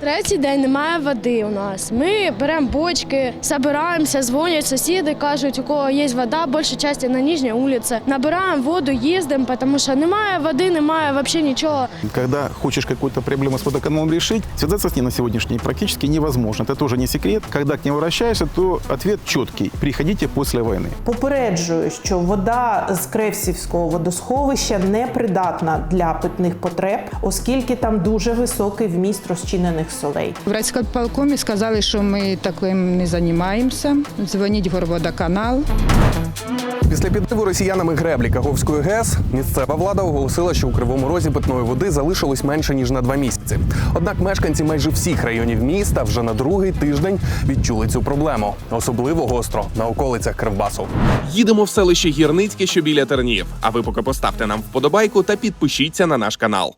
Третій день немає води у нас. Ми беремо бочки, збираємося, дзвонять сусіди, кажуть, у кого є вода, більша частина на нижній вулиці. Набираємо воду, їздимо, тому що немає води, немає взагалі нічого. Когда хочешь какую-то проблему с водоканалом решить, связаться с ней на сегодняшний день практически невозможно. Это тоже не секрет. Когда к ним обращаешься, то ответ четкий. Приходите после войны. Попереджую, що вода з Кревсівського водосховища не придатна для питних потреб, оскільки там дуже високий вміст розчинених солей. В райському сказали, що ми таким не займаємося. Дзвоніть в горводоканал. Після підриву росіянами греблі Каховської ГЕС місцева влада оголосила, що у кривому розі питної води залишилось менше ніж на два місяці. Однак мешканці майже всіх районів міста вже на другий тиждень відчули цю проблему, особливо гостро на околицях Кривбасу. Їдемо в селище Гірницьке, що біля Тернів. А ви поки поставте нам вподобайку та підпишіться на наш канал.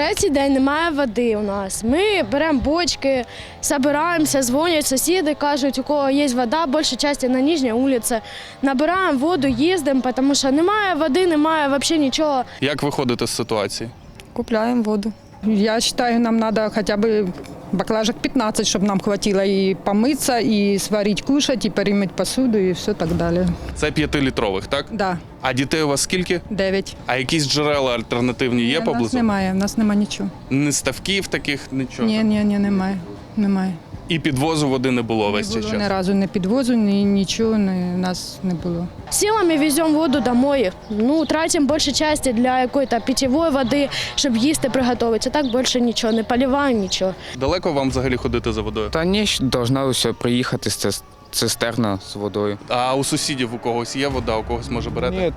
Третій день немає води у нас. Ми беремо бочки, збираємося, дзвонять сусіди, кажуть, у кого є вода, більша частина на нижній вулиці. Набираємо воду, їздимо, тому що немає води, немає взагалі нічого. Як виходити з ситуації? Купляємо воду. Я вважаю, нам треба хоча б баклажок 15, щоб нам хватило і помитися, і сварити, кушати, і перемити посуду, і все так далі. Це п'ятилітрових, так? Да, А дітей у вас скільки? Дев'ять. А якісь джерела альтернативні є У нас поблизу? немає, у нас немає нічого. Не ставків таких, нічого. Ні, ні, ні, немає. Немає. І підвозу води не було весь Не цей час. ні разу не підвозу, ні нічого ні, у нас не було. Силами веземо воду домой. Ну, тратимо більше часті для якоїсь питьової води, щоб їсти приготувати. А так більше нічого, не поливаємо нічого. Далеко вам взагалі ходити за водою? Та ні, должна усе приїхати цис- цистерна з водою. А у сусідів у когось є вода, у когось може берете? Ні,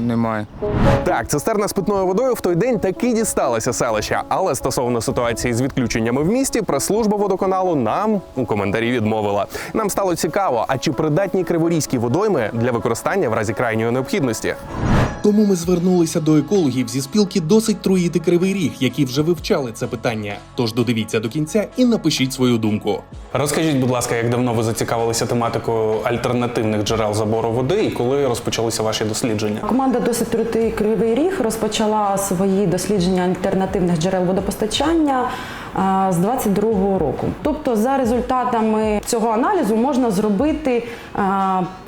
немає. Так, цистерна з питною водою в той день таки дісталася селища. Але стосовно ситуації з відключеннями в місті, прес-служба водоканалу нам у коментарі відмовила. Нам стало цікаво, а чи придатні криворізькі водойми для використання в разі крайньої необхідності? Тому ми звернулися до екологів зі спілки досить труїти кривий ріг, які вже вивчали це питання. Тож додивіться до кінця і напишіть свою думку. Розкажіть, будь ласка, як давно ви зацікавилися тематикою альтернативних джерел забору води і коли розпочалися ваші дослідження? Команда досить трути Кривий Ріг розпочала свої дослідження альтернативних джерел водопостачання з 22-го року. Тобто, за результатами цього аналізу можна зробити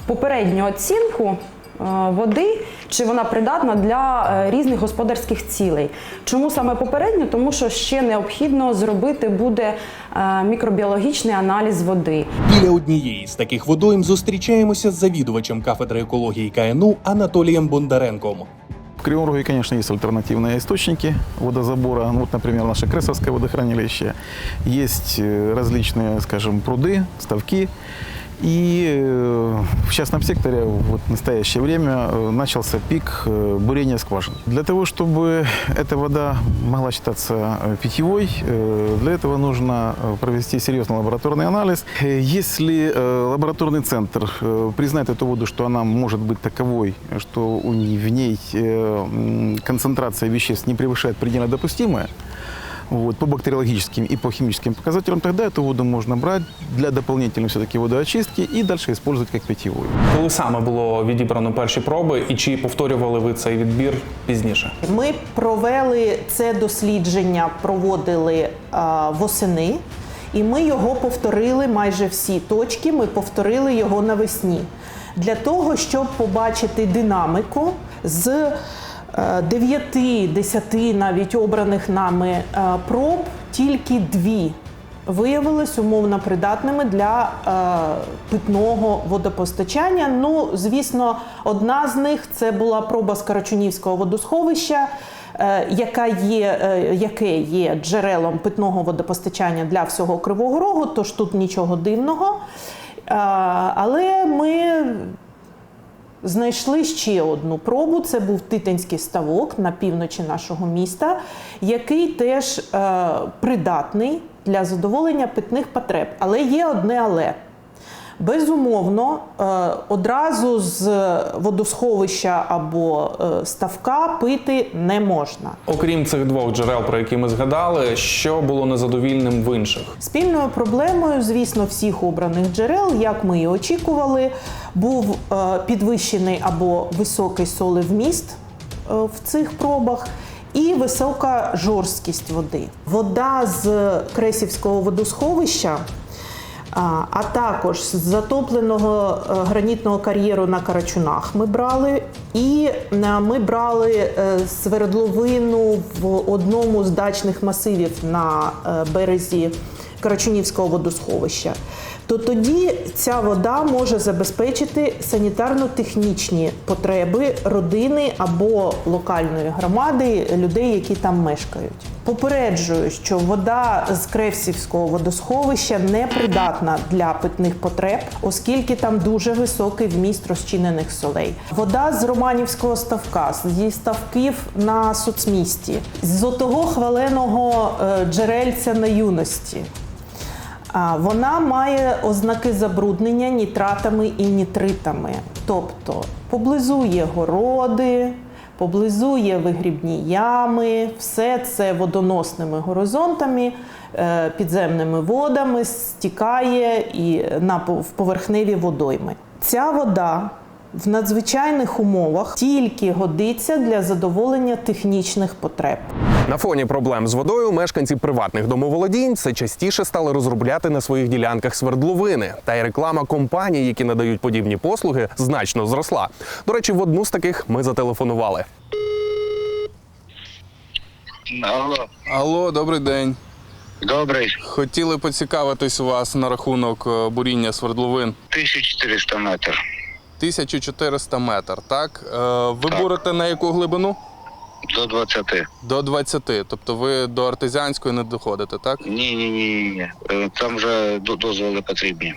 попередню оцінку. а, Води, чи вона придатна для е, різних господарських цілей. Чому саме попередньо? Тому що ще необхідно зробити буде е, мікробіологічний аналіз води. Біля однієї з таких водойм зустрічаємося з завідувачем кафедри екології КНУ Анатолієм Бондаренком. В Кривом Роге, конечно, есть альтернативные источники водозабора. Ну, Вот, например, наше Кресовское водохранилище. Есть э, различные, скажем, пруды, ставки. И э, в частном секторе вот, в настоящее время э, начался пик э, бурения скважин. Для того, чтобы эта вода могла считаться э, питьевой, э, для этого нужно э, провести серьезный лабораторный анализ. Э, Если э, лабораторный центр э, признает эту воду, что она может быть таковой, что у ней, в ней э, м, концентрация веществ не превышает предельно допустимое, вот, по бактериологическим и по химическим показателям, тогда эту воду можно брать для дополнительной все-таки водоочистки и дальше использовать как питьевую. Коли саме було відібрано перші проби, і чи повторювали ви цей відбір пізніше? Ми провели це дослідження, проводили а, восени, і ми його повторили майже всі точки. Ми повторили його навесні для того, щоб побачити динаміку з 9-10 навіть обраних нами е, проб, тільки дві виявились умовно придатними для е, питного водопостачання. Ну, звісно, одна з них це була проба з Карачунівського водосховища. е, Яка є, яке є джерелом питного водопостачання для всього Кривого Рогу, тож тут нічого дивного. Але ми знайшли ще одну пробу. Це був Титинський ставок на півночі нашого міста, який теж е, придатний для задоволення питних потреб. Але є одне але. Безумовно, е, одразу з водосховища або е, ставка пити не можна. Окрім цих двох джерел, про які ми згадали, що було незадовільним в інших? Спільною проблемою, звісно, всіх обраних джерел, як ми і очікували, був е, підвищений або високий солевміст е, в цих пробах. і висока жорсткість води. Вода з Кресівського водосховища. А а також з затопленого е, гранітного кар'єру на Карачунах ми брали, і е, ми брали е, свердловину в одному з дачних масивів на е, березі Карачунівського водосховища. То тоді ця вода може забезпечити санітарно-технічні потреби родини або локальної громади людей, які там мешкають. Попереджую, що вода з Кревсівського водосховища не придатна для питних потреб, оскільки там дуже високий вміст розчинених солей. Вода з Романівського ставка, зі ставків на соцмісті, з отого хваленого е, джерельця на юності. Вона має ознаки забруднення нітратами і нітритами. Тобто поблизу є городи, поблизу є вигрібні ями, все це водоносними горизонтами, е, підземними водами стікає і в поверхневі водойми. Ця вода в надзвичайних умовах тільки годиться для задоволення технічних потреб. На фоні проблем з водою мешканці приватних домоволодінь все частіше стали розробляти на своїх ділянках свердловини. Та й реклама компаній, які надають подібні послуги, значно зросла. До речі, в одну з таких ми зателефонували. Алло. Алло, добрий день. Добрий, Хотіли поцікавитись у вас на рахунок е, буріння свердловин. 1400 метр. 1400 метр, так? Е, Ви Так. бурите на яку глибину? До 20. До 20. Тобто ви до артезіанської не доходите, так? Ні, ні, ні, ні. Е, Там вже до- дозволи потрібні.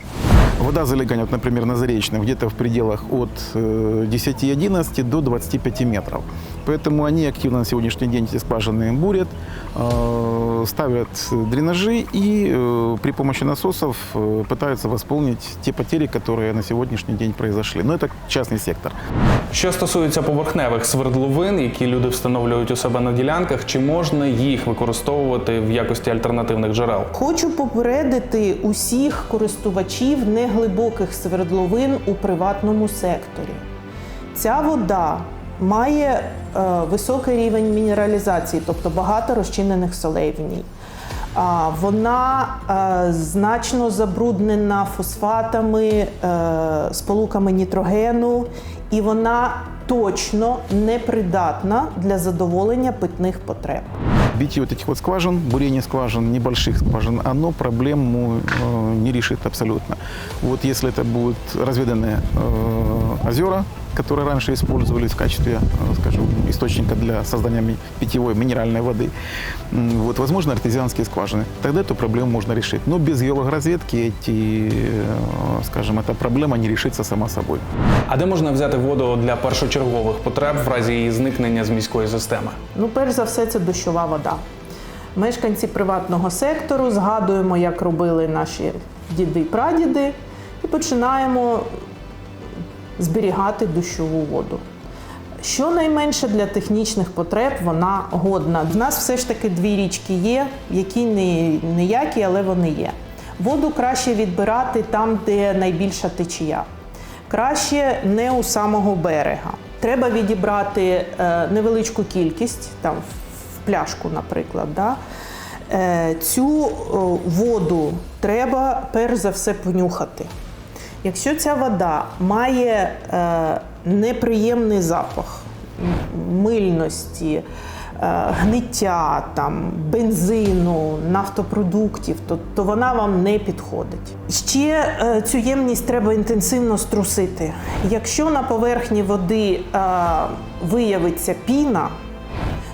Вода залегания, вот, например, на Заречном, где-то в пределах от э, 10-11 до 25 метров. Поэтому они активно на сегодняшний день эти скважины бурят, э, ставят дренажи и э, при помощи насосов э, пытаются восполнить те потери, которые на сегодняшний день произошли. Но это частный сектор. Що стосується поверхневих свердловин, які люди встановлюють у себе на ділянках, чи можна їх використовувати в якості альтернативних джерел? Хочу попередити усіх користувачів неглибоких свердловин у приватному секторі. Ця вода має е, високий рівень мінералізації, тобто багато розчинених солей в ній. Вона е, значно забруднена фосфатами, е, сполуками нітрогену, і вона точно непридатна для задоволення питних потреб Битие вот этих вот скважин, бурение скважин, небольших скважин, оно проблему э, не решит абсолютно. Вот если это будут разведанные э, озера, которые раньше использовались в качестве, э, скажем, источника для создания ми- питьевой минеральной воды, м, вот, возможно, артезианские скважины, тогда эту проблему можно решить. Но без геологоразведки эти, э, скажем, эта проблема не решится сама собой. А де можна взяти воду для першочергових потреб в разі її зникнення з міської системи? Ну, перш за все, це дощова вода. Мешканці приватного сектору згадуємо, як робили наші діди прадіди, і починаємо зберігати дощову воду. Щонайменше для технічних потреб вона годна. В нас все ж таки дві річки є, які не ніякі, але вони є. Воду краще відбирати там, де найбільша течія. Краще не у самого берега. Треба відібрати е, невеличку кількість, там в пляшку, наприклад. Да? Е, цю воду треба перш за все понюхати. Якщо ця вода має е, неприємний запах мильності, е, гниття, там, бензину, нафтопродуктів, то, то вона вам не підходить. Ще е, цю ємність треба інтенсивно струсити. Якщо на поверхні води е, виявиться піна,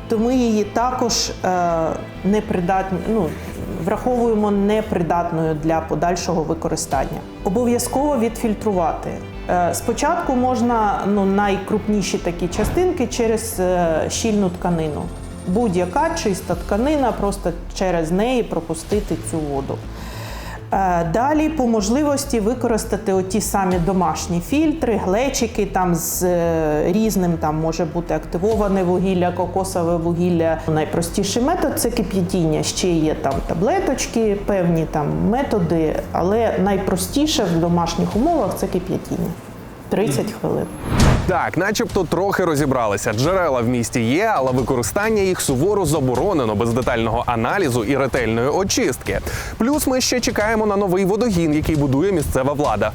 то ми її також е, непридатні, ну, враховуємо непридатною для подальшого використання. Обов'язково відфільтрувати. Е, спочатку можна ну, найкрупніші такі частинки через е, щільну тканину. Будь-яка чиста тканина, просто через неї пропустити цю воду. Е, Далі по можливості використати оті самі домашні фільтри, глечики там з е, різним, там може бути активоване вугілля, кокосове вугілля. Найпростіший метод це кип'ятіння. Ще є там таблеточки, певні там методи, але найпростіше в домашніх умовах це кип'ятіння. 30 хвилин. Так, начебто трохи розібралися. Джерела в місті є, але використання їх суворо заборонено без детального аналізу і ретельної очистки. Плюс ми ще чекаємо на новий водогін, який будує місцева влада.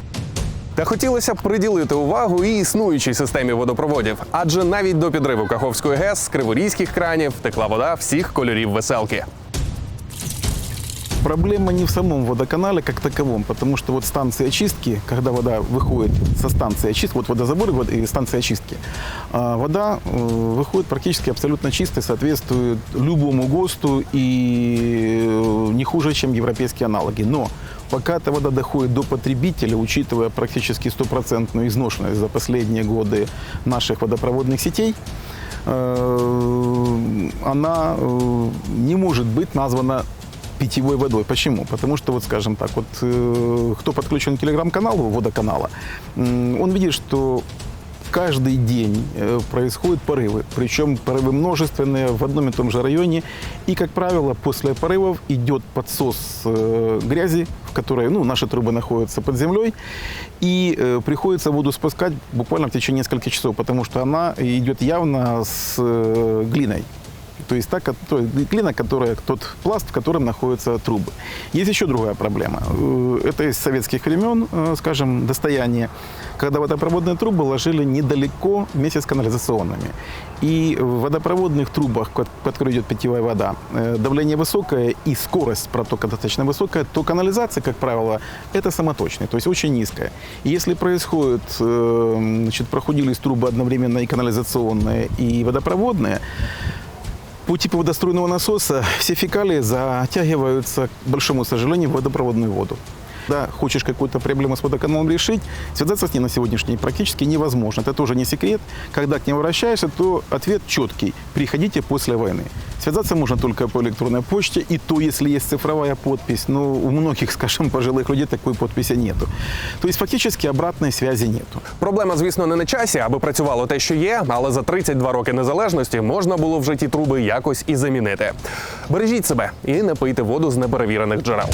Та хотілося б приділити увагу і існуючій системі водопроводів, адже навіть до підриву Каховської ГЕС з криворізьких кранів текла вода всіх кольорів веселки. Проблема не в самом водоканале как таковом, потому что вот станции очистки, когда вода выходит со станции очистки, вот водозабор вот, и станции очистки, а, вода э, выходит практически абсолютно чистой, соответствует любому ГОСТу и э, не хуже, чем европейские аналоги. Но пока эта вода доходит до потребителя, учитывая практически стопроцентную изношенность за последние годы наших водопроводных сетей, э, она не может быть названа питьевой водой. Почему? Потому что, вот скажем так, вот э, кто подключен к телеграм-каналу, водоканала, он видит, что каждый день э, происходят порывы, причем порывы множественные в одном и том же районе. И, как правило, после порывов идет подсос э, грязи, в которой ну, наши трубы находятся под землей, и приходится воду спускать буквально в течение нескольких часов, потому что она идет явно с глиной. То есть та, ко- то есть глина, которая, тот пласт, в котором находятся трубы. Есть еще другая проблема. Э, Это из советских времен, э, скажем, достояние, когда водопроводные трубы ложили недалеко вместе с канализационными. И в водопроводных трубах, под которые идет питьевая вода, э, давление высокое и скорость протока достаточно высокая, то канализация, как правило, это самоточная, то есть очень низкая. И если происходит, значит, прохудились трубы одновременно и канализационные, и водопроводные, по типу водоструйного насоса все фекалии затягиваются, к большому сожалению, в водопроводную воду Да, хочешь какую-то проблему с водоканалом решить, связаться с ним на сегодняшний день практически невозможно. Это тоже не секрет. Когда к ним обращаешься, то ответ четкий. Приходите после войны. Связаться можно только по электронной почте, и то, если есть цифровая подпись. Но у многих, скажем, пожилых людей такой подписи нету. То есть фактически обратной связи нету. Проблема, звісно, не на часі, аби працювало те, що є, але за 32 роки незалежності можна було вже ті труби якось і замінити. Бережіть себе і не пийте воду з неперевірених джерел.